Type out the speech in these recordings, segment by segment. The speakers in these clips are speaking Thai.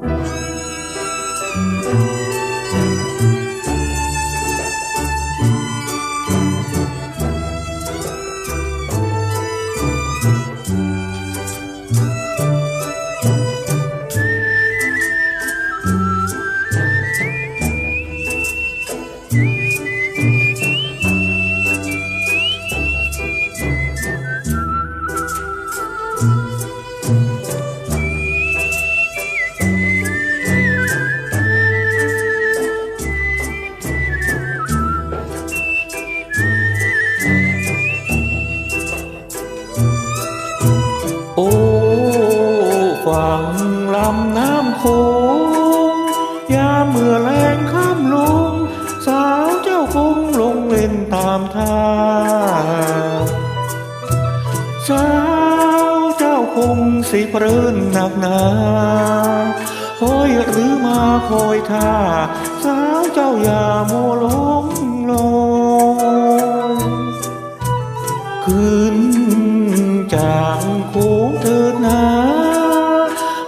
Thank you. สาวเจ้าคงสิเพรินหนักหนาคอยหรือมาคอยท่า สาวเจ้าอย่าโมวหลงลอยขึ้นจากโค้งเถิดนา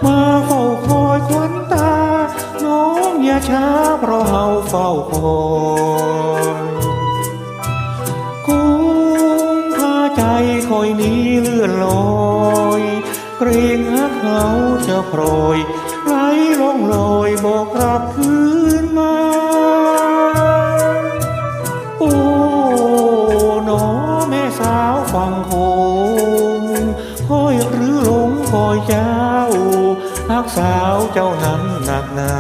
มาเฝ้าคอยควันตา น้องอย่าช้าเพราะเฮาเฝ้าคอย อยนี้เลื่อนลอยเกรงฮักเขาจะโปรยไหลลงลอยบอกกลับคืนมา โอ้หนอแม่สาวฟังโคงคอยหรือหลงคอยเจ้าฮักสาวเจ้านั้นหนักหนา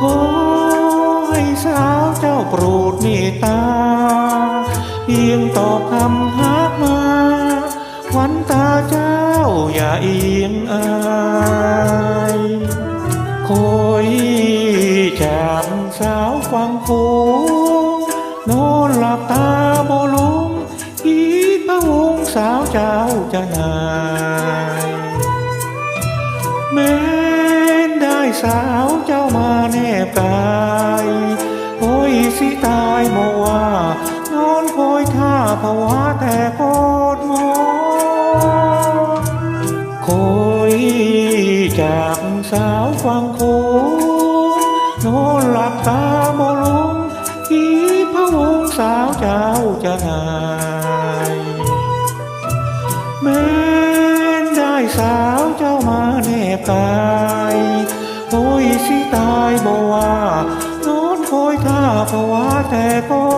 ขอให้สาวเจ้าโปรดเมตตา เพียงตอบคำฮักมา ขวัญตาเจ้าอย่าเอียงอายคอยจากสาวฟังโคงนอนหลับตาโบลงคิดพระวงสาวเจ้าจะนายแม้นได้สาวเจ้ามาแนบกายโอ้ยสิตายโมว่อนคอยท่า ภาวะแต่โคตรมอคอยจากสาวฟังโคงนอนหลับตาโมลุงคิดพระวงสาวเจ้าจะนายแม้นได้สาวเจ้ามาแนบกายโอยสิตายบ่ว่านอนคอยท่าภาวะแต่ก็